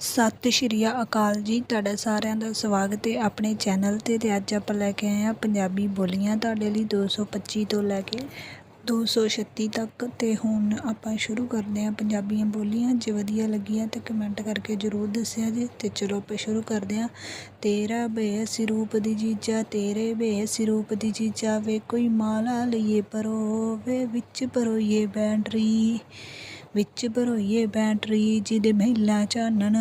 ਸਤਿ ਸ਼੍ਰੀ ਅਕਾਲ ਜੀ, ਤੁਹਾਡਾ ਸਾਰਿਆਂ ਦਾ ਸਵਾਗਤ ਹੈ ਆਪਣੇ ਚੈਨਲ 'ਤੇ ਤੇ ਅੱਜ ਆਪਾਂ ਲੈ ਕੇ ਆਏ ਹਾਂ ਪੰਜਾਬੀ ਬੋਲੀਆਂ ਤੁਹਾਡੇ ਲਈ 225 ਤੋਂ ਲੈ ਕੇ 236 ਤੱਕ ਤੇ ਹੁਣ ਆਪਾਂ ਸ਼ੁਰੂ ਕਰਦੇ ਹਾਂ ਪੰਜਾਬੀਆਂ ਬੋਲੀਆਂ, ਜੇ ਵਧੀਆ ਲੱਗੀਆਂ ਤਾਂ ਕਮੈਂਟ ਕਰਕੇ ਜ਼ਰੂਰ ਦੱਸਿਆ ਜੀ ਤੇ ਚਲੋ ਆਪਾਂ ਸ਼ੁਰੂ ਕਰਦੇ ਹਾਂ। ਤੇਰਾ ਬੇਸ ਰੂਪ ਦੀ ਜੀਜਾ ਤੇਰੇ ਬੇਸ ਰੂਪ ਦੀ ਜੀਜਾ ਵੇ ਕੋਈ ਮਾਲਾ ਲਈਏ ਪਰੋ ਵੇ ਵਿੱਚ ਪਰੋਈਏ ਬੈਂਡਰੀ ਵਿੱਚ ਭਰੋਈਏ ਬੈਟਰੀ ਜਿਹਦੇ ਮਹਿਲਾ ਚਾਨਣ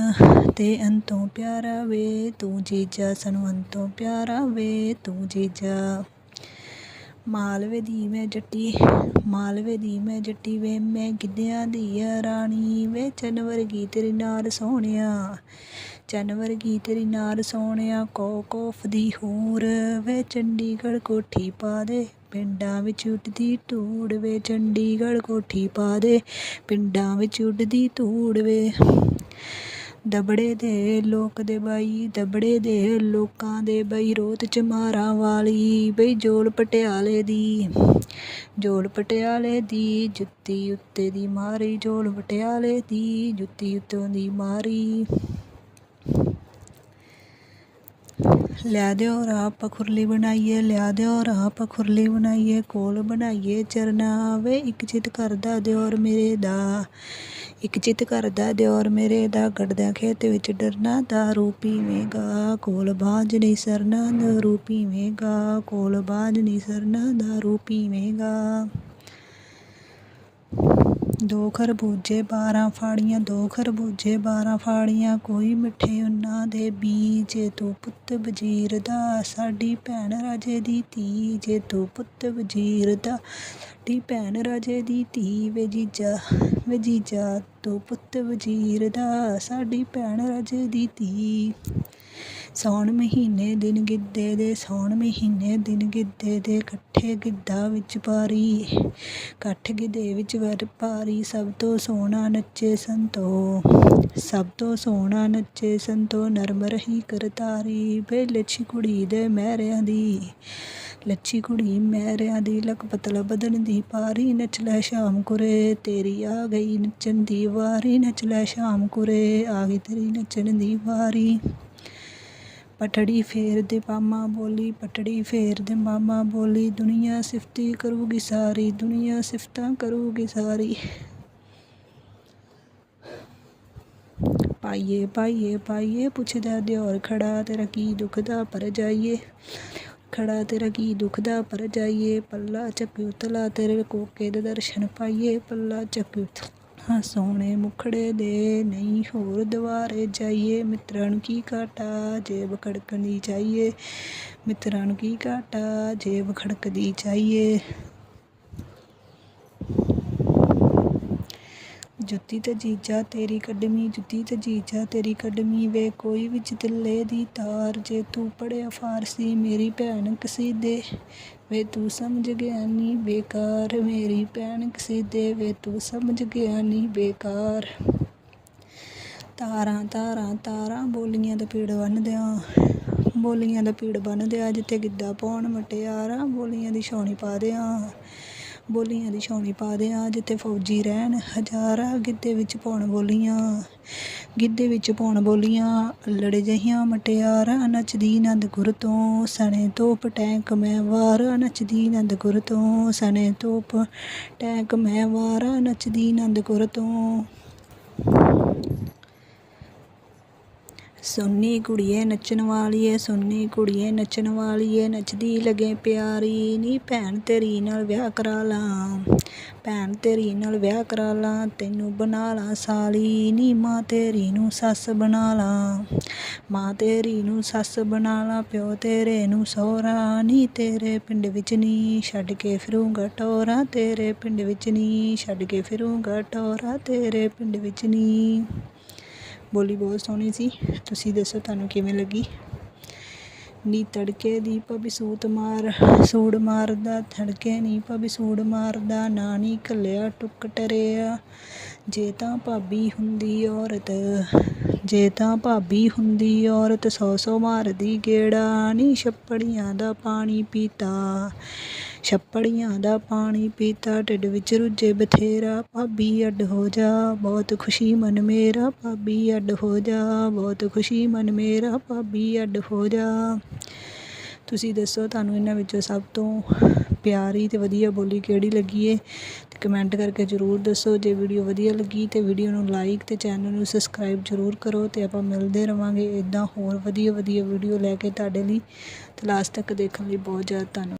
ਤੇ ਅੰਤੋਂ ਪਿਆਰਾ ਵੇ ਤੂੰ ਜੀਜਾ, ਸਾਨੂੰ ਅੰਤੋਂ ਪਿਆਰਾ ਵੇ ਤੂੰ ਜੀਜਾ। ਮਾਲਵੇ ਦੀ ਮੈਂ ਜੱਟੀ, ਮਾਲਵੇ ਦੀ ਮੈਂ ਜੱਟੀ ਵੇ, ਮੈਂ ਗਿੱਧਿਆਂ ਦੀ ਆ ਰਾਣੀ ਵੇ, ਚੰਨ ਵਰਗੀ ਤੇਰੀ ਨਾਰ ਸੋਹਣਿਆ। ਚੰਨ ਵਰਗੀ ਤੇਰੀ ਨਾਰ ਸੋਹਣਿਆ ਕੋ ਕੋਫ ਦੀ ਹੂਰ ਵੇ, ਚੰਡੀਗੜ੍ਹ ਕੋਠੀ ਪਾ ਦੇ। ਪਿੰਡਾਂ ਵਿੱਚ ਉੱਡਦੀ ਧੂੜ ਵੇ, ਚੰਡੀਗੜ੍ਹ ਕੋਠੀ ਪਾ ਦੇ। ਪਿੰਡਾਂ ਵਿੱਚ ਉੱਡਦੀ ਧੂੜ ਵੇ। ਦਬੜੇ ਦੇ ਲੋਕ ਦੇ ਬਾਈ, ਦਬੜੇ ਦੇ ਲੋਕਾਂ ਦੇ ਬਈ, ਰੋਤ ਚ ਮਾਰਾਂ ਵਾਲੀ ਬਈ ਜੋਲ ਪਟਿਆਲੇ ਦੀ। ਜੋਲ ਪਟਿਆਲੇ ਦੀ, ਜੁੱਤੀ ਉੱਤੇ ਦੀ ਮਾਰੀ, ਜੋਲ ਪਟਿਆਲੇ ਦੀ, ਜੁੱਤੀ ਉੱਤੋਂ ਦੀ ਮਾਰੀ। ਲਿਆ ਦਿਓ ਰਾਹ ਪਖੁਰਲੀ ਬਣਾਈਏ, ਲਿਆ ਦਿਓ ਰਾਹ ਪਖੁਰਲੀ ਬਣਾਈਏ, ਕੋਲ ਬਣਾਈਏ ਚਰਨਾ ਆਵੇ, ਇੱਕ ਚਿਤ ਕਰਦਾ ਦਿਓਰ ਮੇਰੇ ਦਾ, ਇੱਕ ਚਿਤ ਕਰਦਾ ਦਿਓਰ ਮੇਰੇ ਦਾ ਗੜਦਿਆਂ ਖੇਤ ਵਿੱਚ ਡਰਨਾ ਦਾਰੂ ਪੀਵੇਂਗਾ ਕੋਲ ਬਾਝ ਨਹੀਂ ਸਰਨਾ ਦਾਰੂ ਪੀਵੇਂਗਾ ਕੋਲ ਬਾਝ ਨਹੀਂ ਸਰਨਾ ਦਾਰੂ ਪੀਵੇਂਗਾ ਦੋ ਖਰਬੂਜੇ, ਬਾਰਾਂ ਫਾੜੀਆਂ, ਦੋ ਖਰਬੂਜੇ, ਬਾਰਾਂ ਫਾੜੀਆਂ, ਕੋਈ ਮਿੱਠੇ ਉਹਨਾਂ ਦੇ ਬੀਜ। ਤੂੰ ਪੁੱਤ ਵਜ਼ੀਰ ਦਾ, ਸਾਡੀ ਭੈਣ ਰਾਜੇ ਦੀ ਧੀ। ਜੇ ਤੂੰ ਪੁੱਤ ਵਜ਼ੀਰ ਦਾ, ਸਾਡੀ ਭੈਣ ਰਾਜੇ ਦੀ ਧੀ। ਵੇ ਜੀਜਾ ਵੇ ਜੀਜਾ ਤੂੰ ਪੁੱਤ ਵਜ਼ੀਰ ਦਾ, ਸਾਡੀ ਭੈਣ ਰਾਜੇ ਦੀ ਧੀ। ਸੌਣ ਮਹੀਨੇ ਦਿਨ ਗਿੱਧੇ ਦੇ ਸੌਣ ਮਹੀਨੇ ਦਿਨ ਗਿੱਧੇ ਦੇ, ਇਕੱਠੇ ਗਿੱਧਾ ਵਿੱਚ ਪਾਰੀ ਇਕੱਠ ਗਿੱਧੇ ਵਿੱਚ ਵਰ ਪਾਰੀ ਸਭ ਤੋਂ ਸੋਹਣਾ ਨੱਚੇ ਸੰਤੋ, ਸਭ ਤੋਂ ਸੋਹਣਾ ਨੱਚੇ ਸੰਤੋ, ਨਰਮ ਰਹੀ ਕਰਤਾਰੀ ਵੇ ਲੱਛੀ ਕੁੜੀ ਦੇ ਮਹਿਰਿਆਂ ਦੀ, ਲੱਛੀ ਕੁੜੀ ਮਹਿਰਿਆਂ ਦੀ ਲਕ ਪਤਲਾ ਬਦਨ ਦੀ ਪਾਰੀ ਨੱਚ ਲੈ ਸ਼ਾਮ ਕੁਰੇ, ਤੇਰੀ ਆ ਗਈ ਨੱਚਣ ਦੀ ਵਾਰੀ, ਨੱਚ ਲੈ ਸ਼ਾਮ ਕੁਰੇ, ਆ ਗਈ ਤੇਰੀ ਨੱਚਣ ਦੀ ਵਾਰੀ। ਪਟੜੀ ਫੇਰਦੇ ਮਾਮਾ ਬੋਲੀ, ਪਟੜੀ ਫੇਰਦੇ ਮਾਮਾ ਬੋਲੀ, ਦੁਨੀਆ ਸਿਫਤੀ ਕਰੂਗੀ ਸਾਰੀ, ਦੁਨੀਆ ਸਿਫਤਾਂ ਕਰੂਗੀ ਸਾਰੀ। ਪਾਈਏ ਪਾਈਏ ਪਾਈਏ, ਪੁੱਛਦਾ ਦਿਓਰ, ਖੜਾ ਤੇਰਾ ਕੀ ਦੁਖਦਾ ਪਰ ਜਾਈਏ। ਖੜਾ ਤੇਰਾ ਕੀ ਦੁਖਦਾ ਪਰ ਜਾਈਏ, ਪੱਲਾ ਚੱਕਿਓ ਤਲਾ ਤੇਰੇ ਕੋਕੇ ਦੇ ਦਰਸ਼ਨ ਪਾਈਏ, ਪੱਲਾ ਚੱਕਿਓ ਹਾਂ, ਸੋਹਣੇ ਮੁਖੜੇ ਦੇ ਨਹੀਂ ਹੋਰ ਦੁਆਰੇ ਜਾਈਏ। ਮਿੱਤਰਾਂ ਨੂੰ ਕੀ ਘਾਟਾ, ਜੇਬ ਖੜਕਣੀ ਚਾਹੀਏ ਮਿੱਤਰਾਂ ਨੂੰ ਕੀ ਘਾਟਾ, ਜੇਬ ਖੜਕਦੀ ਚਾਹੀਏ ਜੁੱਤੀ ਤੇ ਜੀਜਾ ਤੇਰੀ ਕੱਢਮੀ ਜੁੱਤੀ ਤੇ ਜੀਜਾ ਤੇਰੀ ਕੱਢਮੀ ਵੇ। ਕੋਈ ਵੀ ਤਿੱਲੇ ਦੀ ਤਾਰ, ਜੇ ਤੂੰ ਪੜਿਆ ਫਾਰਸੀ, ਮੇਰੀ ਭੈਣ ਕਸੀਦੇ। ਵੇ ਤੂੰ ਸਮਝ ਗਿਆ ਨੀ, ਬੇਕਾਰ ਮੇਰੀ ਭੈਣ ਕਸੀਦੇ। ਵੇ ਤੂੰ ਸਮਝ ਗਿਆ ਨੀ, ਬੇਕਾਰ। ਤਾਰਾਂ ਤਾਰਾਂ ਤਾਰਾਂ, ਬੋਲੀਆਂ ਦਾ ਪੀੜ ਬੰਨਦਿਆਂ। ਬੋਲੀਆਂ ਦਾ ਪੀੜ ਬੰਨਦਿਆਂ, ਜਿੱਥੇ ਗਿੱਧਾ ਪਾਉਣ ਮਟਿਆਰਾਂ, ਬੋਲੀਆਂ ਦੀ ਛਾਉਣੀ ਪਾ ਦਿਆਂ। ਬੋਲੀਆਂ ਦੀ ਛਾਉਣੀ ਪਾ ਦਿਆਂ, ਜਿੱਥੇ ਫੌਜੀ ਰਹਿਣ। ਹਜ਼ਾਰਾਂ ਗਿੱਧੇ ਵਿੱਚ ਪਾਉਣ ਬੋਲੀਆਂ, ਗਿੱਧੇ ਵਿੱਚ ਪਾਉਣ ਬੋਲੀਆਂ। ਲੜ ਜਹੀਆਂ ਮਟਿਆਰਾਂ ਨੱਚਦੀ ਨੰਦ ਗੁਰ ਤੋਂ, ਸਣੇ ਤੋਪ ਟੈਂਕ ਮੈਂ ਵਾਰ ਨੱਚਦੀ ਨੰਦ ਗੁਰ ਤੋਂ, ਸਣੇ ਤੋਪ ਟੈਂਕ ਮੈਂ ਵਾਰ ਨੱਚਦੀ ਨੰਦ ਗੁਰ ਤੋਂ। ਸੋਨੀ ਕੁੜੀਏ ਨੱਚਣ ਵਾਲੀਏ, ਸੁੰਨੀ ਕੁੜੀਏ ਨੱਚਣ ਵਾਲੀਏ, ਨੱਚਦੀ ਲਗੇ ਪਿਆਰੀ, ਨੀ ਭੈਣ ਤੇਰੀ ਨਾਲ ਵਿਆਹ ਕਰਾ ਲਾਂ, ਭੈਣ ਤੇਰੀ ਨਾਲ ਵਿਆਹ ਕਰਾ ਲਾਂ, ਤੈਨੂੰ ਬਣਾ ਲਾਂ ਸਾਲੀ, ਨੀ ਮਾਂ ਤੇਰੀ ਨੂੰ ਸੱਸ ਬਣਾ ਲਾਂ, ਮਾਂ ਤੇਰੀ ਨੂੰ ਸੱਸ ਬਣਾ ਲਾਂ, ਪਿਓ ਤੇਰੇ ਨੂੰ ਸਹੁਰਾ, ਨੀ ਤੇਰੇ ਪਿੰਡ ਵਿੱਚ ਨੀ ਛੱਡ ਕੇ ਫਿਰੂੰਗਾ ਟੋਰਾ, ਤੇਰੇ ਪਿੰਡ ਵਿੱਚ ਨੀ ਛੱਡ ਕੇ ਫਿਰੂੰਗਾ ਟੋਰਾ, ਤੇਰੇ ਪਿੰਡ ਵਿੱਚ ਨੀ। ਬੋਲੀ ਬਹੁਤ ਸੋਹਣੀ ਸੀ। ਤੁਸੀਂ ਦੱਸੋ ਤੁਹਾਨੂੰ ਕਿਵੇਂ ਲੱਗੀ? ਨੀ ਤੜਕੇ ਦੀ ਭਾਬੀ ਸੂਤ ਮਾਰ, ਸੂੜ ਮਾਰਦਾ, ਤੜਕੇ ਨਹੀਂ ਭਾਬੀ ਸੂੜ ਮਾਰਦਾ ਨਾ ਨੀ ਕੱਲਿਆ ਟੁੱਕ ਟਰਿਆ। ਜੇ ਤਾਂ ਭਾਬੀ ਹੁੰਦੀ ਔਰਤ, ਜੇ ਤਾਂ ਭਾਬੀ ਹੁੰਦੀ ਔਰਤ ਸੌ ਸੌ ਮਾਰਦੀ ਗੇੜਾ, ਨੀ ਛੱਪੜੀਆਂ ਦਾ ਪਾਣੀ ਪੀਤਾ। ਛੱਪੜੀਆਂ ਦਾ ਪਾਣੀ ਪੀਤਾ, ਢਿੱਡ ਵਿੱਚ ਰੁੱਝੇ ਬਥੇਰਾ, ਭਾਬੀ ਅੱਡ ਹੋ ਜਾ, ਬਹੁਤ ਖੁਸ਼ੀ ਮਨ ਮੇਰਾ, ਭਾਬੀ ਅੱਡ ਹੋ ਜਾ, ਬਹੁਤ ਖੁਸ਼ੀ ਮਨ ਮੇਰਾ, ਭਾਬੀ ਅੱਡ ਹੋ ਜਾ। ਤੁਸੀਂ ਦੱਸੋ ਤੁਹਾਨੂੰ ਇਹਨਾਂ ਵਿੱਚੋਂ ਸਭ ਤੋਂ ਪਿਆਰੀ ਤੇ ਵਧੀਆ ਬੋਲੀ ਕਿਹੜੀ ਲੱਗੀ ਏ? ਤੇ ਕਮੈਂਟ ਕਰਕੇ ਜਰੂਰ ਦੱਸੋ, ਜੇ ਵੀਡੀਓ ਵਧੀਆ ਲੱਗੀ ਤੇ ਵੀਡੀਓ ਨੂੰ ਲਾਈਕ ਤੇ ਚੈਨਲ ਨੂੰ ਸਬਸਕ੍ਰਾਈਬ ਜਰੂਰ ਕਰੋ ਤੇ ਆਪਾਂ ਮਿਲਦੇ ਰਵਾਂਗੇ ਇਦਾਂ ਹੋਰ ਵਧੀਆ ਵਧੀਆ ਵੀਡੀਓ ਲੈ ਕੇ ਤੁਹਾਡੇ ਲਈ। ਤੇ ਲਾਸਟ ਤੱਕ ਦੇਖਣ ਲਈ ਬਹੁਤ ਜ਼ਿਆਦਾ ਧੰਨਵਾਦ।